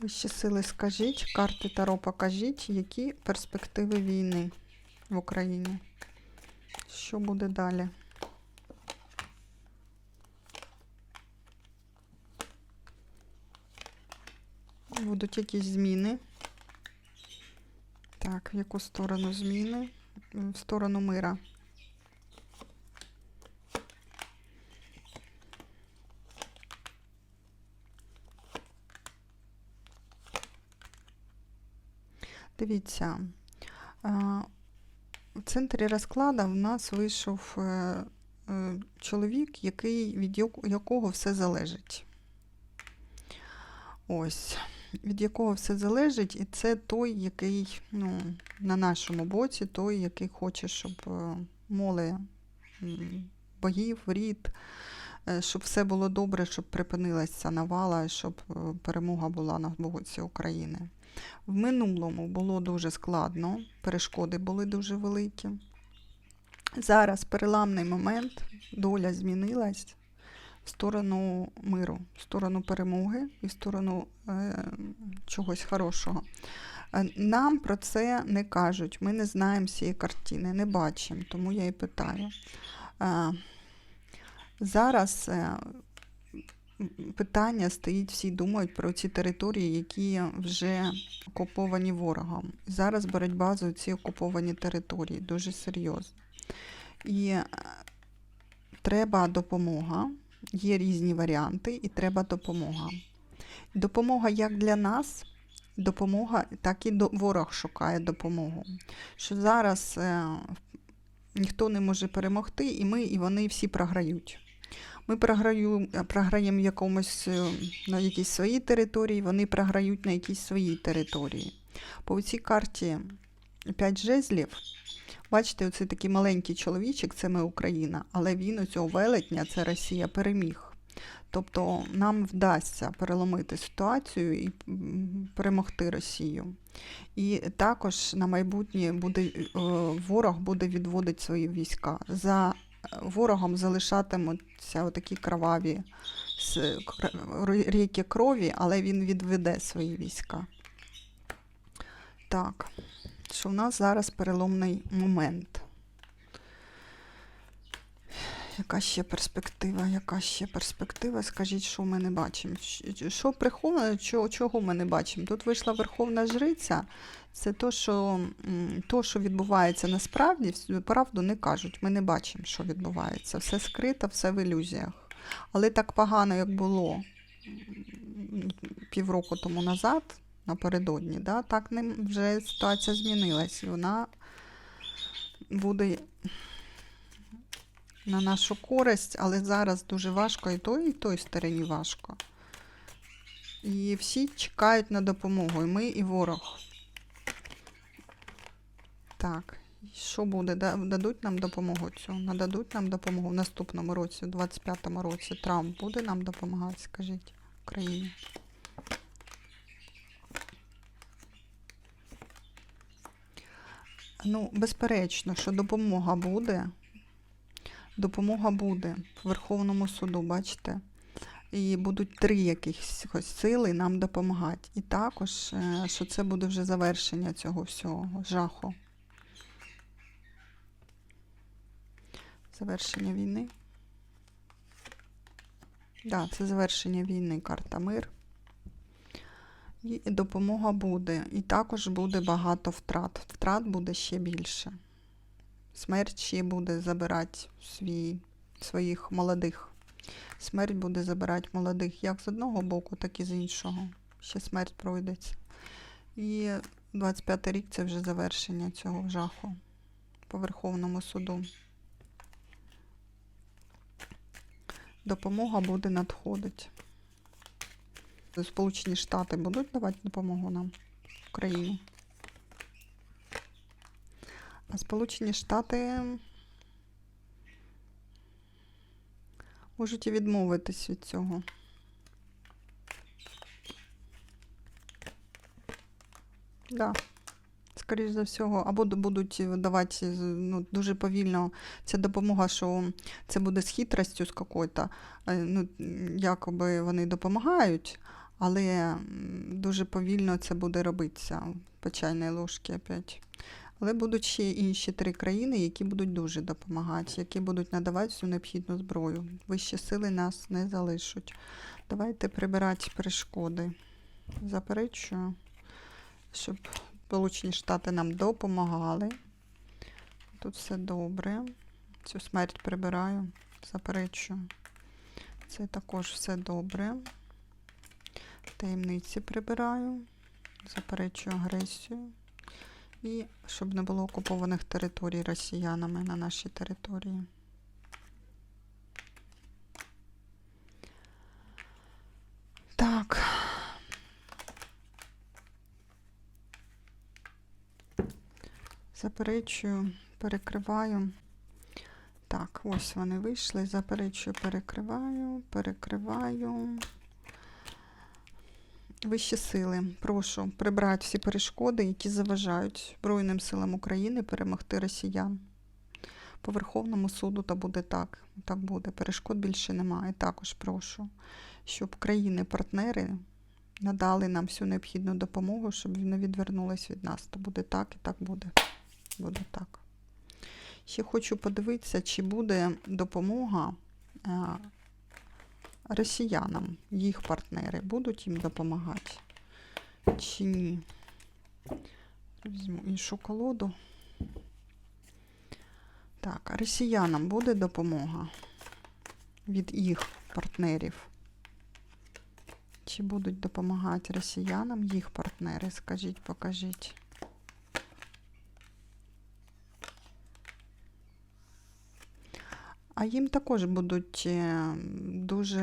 Вищі сили скажіть, карти Таро покажіть, які перспективи війни в Україні. Що буде далі? Будуть якісь зміни. Так, в яку сторону зміни? В сторону мира. Дивіться, е, в центрі розкладу в нас вийшов е, е, чоловік, який, від якого все залежить. Ось, від якого все залежить, і це той, який ну, на нашому боці, той, який хоче, щоб е, моли богів, рід, щоб все було добре, щоб припинилася навала, щоб перемога була на боці України. В минулому було дуже складно, перешкоди були дуже великі. Зараз переламний момент, доля змінилась в сторону миру, в сторону перемоги і в сторону е, чогось хорошого. Е, Нам про це не кажуть, ми не знаємо цієї картини, не бачимо, тому я і питаю. Е, Зараз е, питання стоїть, всі думають про ці території, які вже окуповані ворогом. Зараз боротьба за ці окуповані території дуже серйозна. І е, треба допомога. Є різні варіанти, і треба допомога. Допомога як для нас, допомога, так і ворог шукає допомогу. Що зараз е, ніхто не може перемогти, і ми, і вони всі програють. Ми програємо якомусь, е, на якійсь своїй території, вони програють на якійсь своїй території. По цій карті 5 жезлів. Бачите, оцей такий маленький чоловічок, це ми Україна, але він у цього велетня, це Росія, переміг. Тобто нам вдасться переломити ситуацію і перемогти Росію. І також на майбутнє буде, е, ворог буде відводити свої війська. За ворогом залишатимуться отакі кроваві ріки крові, але він відведе свої війська. Так, що в нас зараз переломний момент. Яка ще перспектива? Яка ще перспектива? Скажіть, що ми не бачимо? Що приховано, чого ми не бачимо? Тут вийшла Верховна Жриця. Це то, що, то, що відбувається насправді, правду не кажуть. Ми не бачимо, що відбувається. Все скрито, все в ілюзіях. Але так погано, як було півроку тому назад, напередодні, да, так вже ситуація змінилась. І вона буде на нашу користь, але зараз дуже важко і той, і той стороні важко. І всі чекають на допомогу, і ми, і ворог. Так, що буде? Дадуть нам допомогу цю? Нададуть нам допомогу в наступному році, у 25-му році. Трамп буде нам допомагати, скажіть, Україні. Ну, безперечно, що допомога буде. Допомога буде в Верховному суду, бачите? І будуть три якихось сили нам допомагати. І також, е, що це буде вже завершення цього всього жаху. Завершення війни. Так, да, це завершення війни, карта мир. І допомога буде. І також буде багато втрат. Втрат буде ще більше. Смерть ще буде забирати свій, своїх молодих. Смерть буде забирати молодих як з одного боку, так і з іншого. Ще смерть пройдеться. І 25 рік це вже завершення цього жаху по Верховному суду. Допомога буде надходити. Сполучені Штати будуть давати допомогу нам Україні. А Сполучені Штати можуть і відмовитись від цього. Да. Скоріше за всього, або будуть видавати з- ну, дуже повільно ця допомога, що це буде з хитростю з какой-то. Е, Ну, якоби вони допомагають, Але дуже повільно це буде робитися по чайній ложці опять. Але будуть ще інші три країни, які будуть дуже допомагати, які будуть надавати всю необхідну зброю. Вищі сили нас не залишать. Давайте прибирати перешкоди. Заперечую, щоб Сполучені Штати нам допомагали. Тут все добре. Цю смерть прибираю, заперечую. Це також все добре. Таємниці прибираю, заперечую агресію. І щоб не було окупованих територій росіянами на нашій території. Так. Заперечую, перекриваю. Так, ось вони вийшли. Заперечую, перекриваю, перекриваю. Вищі сили, прошу прибрати всі перешкоди, які заважають Збройним силам України перемогти росіян. По Верховному суду то буде так. Так буде. Перешкод більше немає. Також прошу, щоб країни-партнери надали нам всю необхідну допомогу, щоб не відвернулись від нас. То буде так і так буде. Буде так. Ще хочу подивитися, чи буде допомога е, росіянам, їх партнери будуть їм допомагати чи ні. Візьму іншу колоду. Так, росіянам буде допомога від їх партнерів. Чи будуть допомагати росіянам їх партнери? Скажіть, покажіть. А їм також будуть е, дуже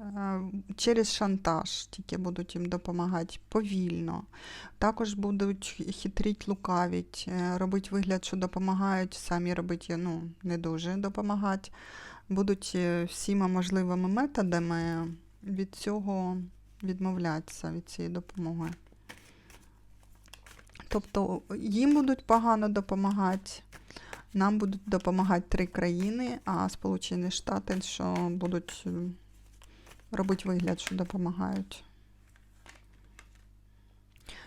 е, через шантаж, тільки будуть їм допомагати повільно. Також будуть хитрить, лукавить, е, робити вигляд, що допомагають, самі робити ну, не дуже допомагати. Будуть всіма можливими методами від цього відмовлятися від цієї допомоги. Тобто їм будуть погано допомагати. Нам будуть допомагати три країни, а Сполучені Штати, що будуть е, робити вигляд, що допомагають.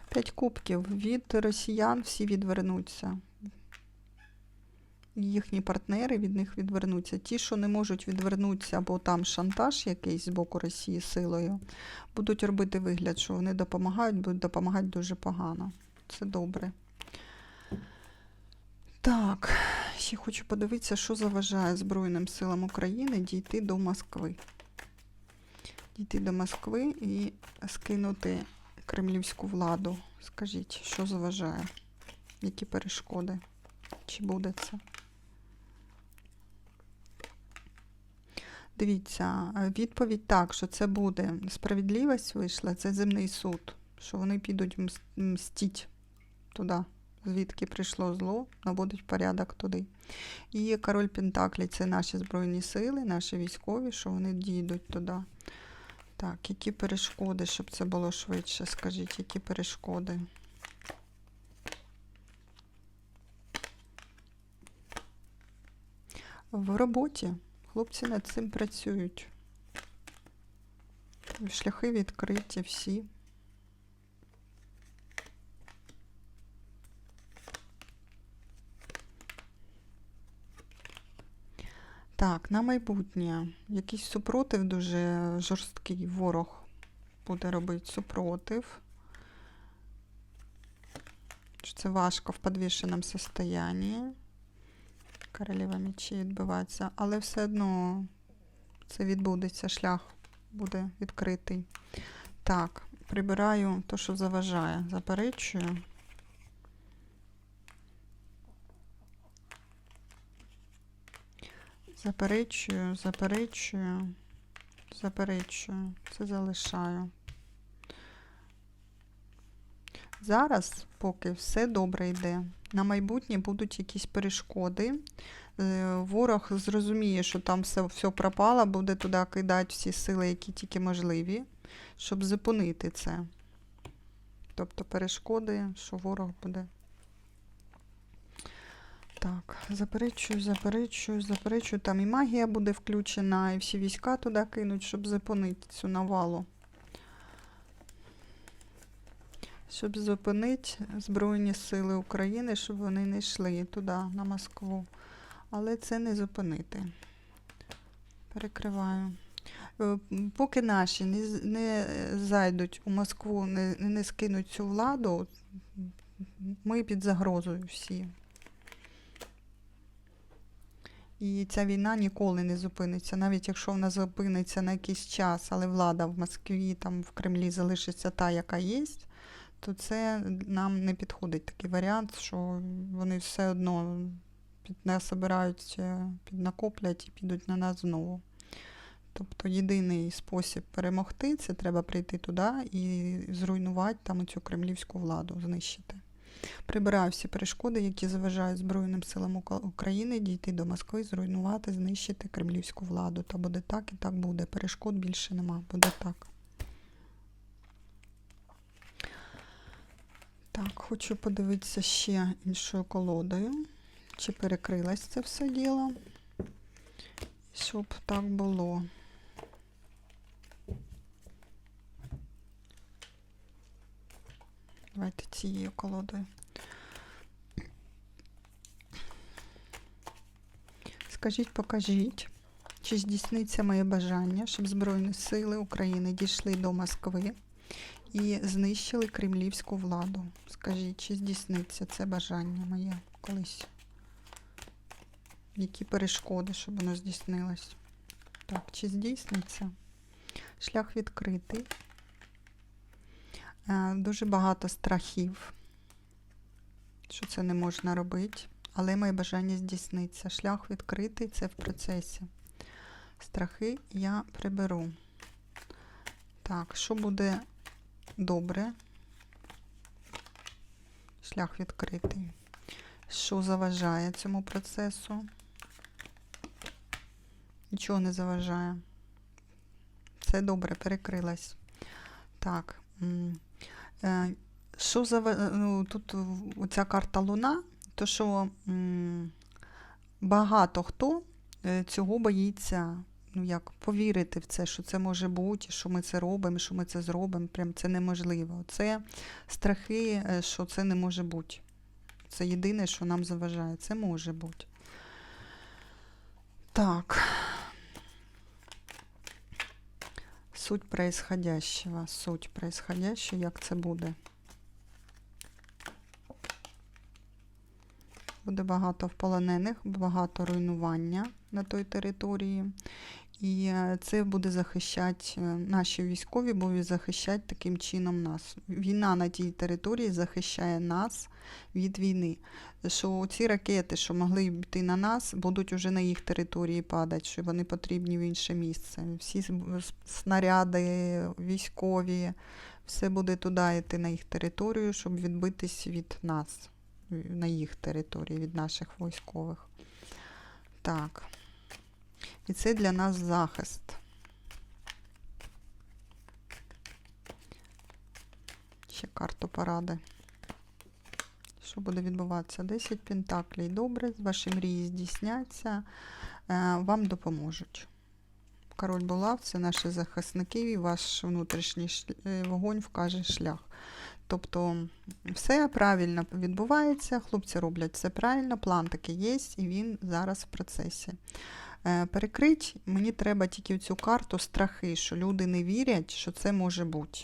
П'ять кубків. Від росіян всі відвернуться. Їхні партнери від них відвернуться. Ті, що не можуть відвернутися, бо там шантаж якийсь з боку Росії силою, будуть робити вигляд, що вони допомагають, будуть допомагати дуже погано. Це добре. Так, ще хочу подивитися, що заважає Збройним силам України дійти до Москви. Дійти до Москви і скинути кремлівську владу. Скажіть, що заважає? Які перешкоди? Чи буде це? Дивіться, відповідь так, що це буде справедливість вийшла, це земний суд, що вони підуть мстіть туди звідки прийшло зло, наводить порядок туди. І король Пентаклі це наші Збройні сили, наші військові, що вони дійдуть туди. Так, які перешкоди, щоб це було швидше? Скажіть, які перешкоди? В роботі хлопці над цим працюють. Шляхи відкриті всі. На майбутнє. Якийсь супротив дуже жорсткий ворог буде робити супротив. Це важко в підвішеному состоянні. Королева мечі відбувається, але все одно це відбудеться, шлях буде відкритий. Так, прибираю те, що заважає. Заперечую. Заперечую, заперечую, заперечую. Це залишаю. Зараз, поки все добре йде, на майбутнє будуть якісь перешкоди. Е, Ворог зрозуміє, що там все, все пропало, буде туди кидати всі сили, які тільки можливі, щоб зупинити це. Тобто перешкоди, що ворог буде. Так, заперечую, заперечую, заперечую. Там і магія буде включена, і всі війська туди кинуть, щоб зупинити цю навалу. Щоб зупинити Збройні Сили України, щоб вони не йшли туди, на Москву. Але це не зупинити. Перекриваю. Е, поки наші не не зайдуть у Москву, не, не скинуть цю владу, ми під загрозою всі. І ця війна ніколи не зупиниться, навіть якщо вона зупиниться на якийсь час, але влада в Москві, там в Кремлі залишиться та, яка є, то це нам не підходить такий варіант, що вони все одно під нас обирають, е, піднакоплять і підуть на нас знову. Тобто єдиний спосіб перемогти це треба прийти туди і зруйнувати там цю кремлівську владу, знищити. Прибираю всі перешкоди, які заважають Збройним силам України дійти до Москви, зруйнувати, знищити кремлівську владу. Та буде так і так буде. Перешкод більше нема. Буде так. Так, хочу подивитися ще іншою колодою. Чи перекрилось це все діло? Щоб так було. Давайте цією колодою. Скажіть, покажіть, чи здійсниться моє бажання, щоб Збройні Сили України дійшли до Москви і знищили кремлівську владу. Скажіть, чи здійсниться це бажання моє колись? Які перешкоди, щоб воно здійснилось? Так, чи здійсниться? Шлях відкритий. Е, Дуже багато страхів, що це не можна робити, але моє бажання здійсниться. Шлях відкритий, це в процесі. Страхи я приберу. Так, що буде добре? Шлях відкритий. Що заважає цьому процесу? Нічого не заважає. Все добре, перекрилась. Так. Е, Що за ну, тут в- оця карта Луна, то що багато хто е, цього боїться, ну як повірити в це, що це може бути, що ми це робимо, що ми це зробимо. Прям це неможливо. Це страхи, е, що це не може бути. Це єдине, що нам заважає. Це може бути. Так. Суть происходящего. Суть происходящего, як це буде. Буде багато вполонених, багато руйнування на той території. І е, це буде захищати е, наші військові, будуть захищати таким чином нас. Війна на тій території захищає нас від війни. Що ці ракети, що могли йти на нас, будуть уже на їх території падати, що вони потрібні в інше місце. Всі снаряди військові, все буде туди йти на їх територію, щоб відбитись від нас, на їх території, від наших військових. Так. І це для нас захист. Ще карту поради. Що буде відбуватися? 10 пентаклей. Добре, ваші мрії здійсняться, е, вам допоможуть. Король булав, це наші захисники, і ваш внутрішній е, вогонь вкаже шлях. Тобто все правильно відбувається, хлопці роблять все правильно, план такий є, і він зараз в процесі. Е, Перекрить мені треба тільки цю карту страхи, що люди не вірять, що це може бути.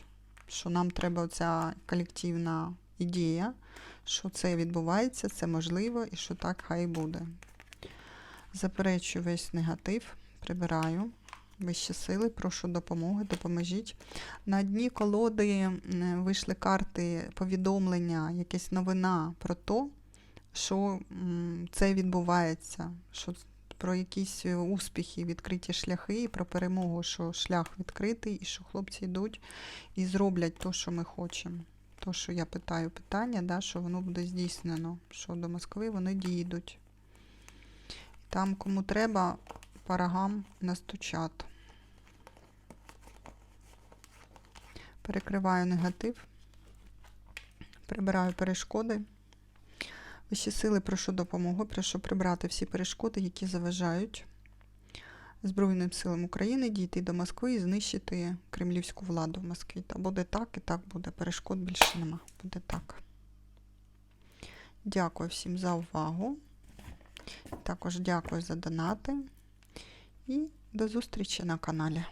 Що нам треба оця колективна ідея, що це відбувається, це можливо і що так хай буде. Заперечую весь негатив, прибираю. Вищі сили, прошу допомоги, допоможіть. На дні колоди вийшли карти повідомлення, якась новина про те, що це відбувається, що про якісь е, успіхи, відкриті шляхи, і про перемогу, що шлях відкритий, і що хлопці йдуть і зроблять те, що ми хочемо. То, що я питаю питання, да, що воно буде здійснено, що до Москви вони дійдуть. Там, кому треба, по рогам настучат. Перекриваю негатив, прибираю перешкоди. Вищі сили прошу допомоги, прошу прибрати всі перешкоди, які заважають Збройним силам України дійти до Москви і знищити кремлівську владу в Москві. Та буде так і так буде. Перешкод більше нема. Буде так. Дякую всім за увагу. Також дякую за донати. І до зустрічі на каналі.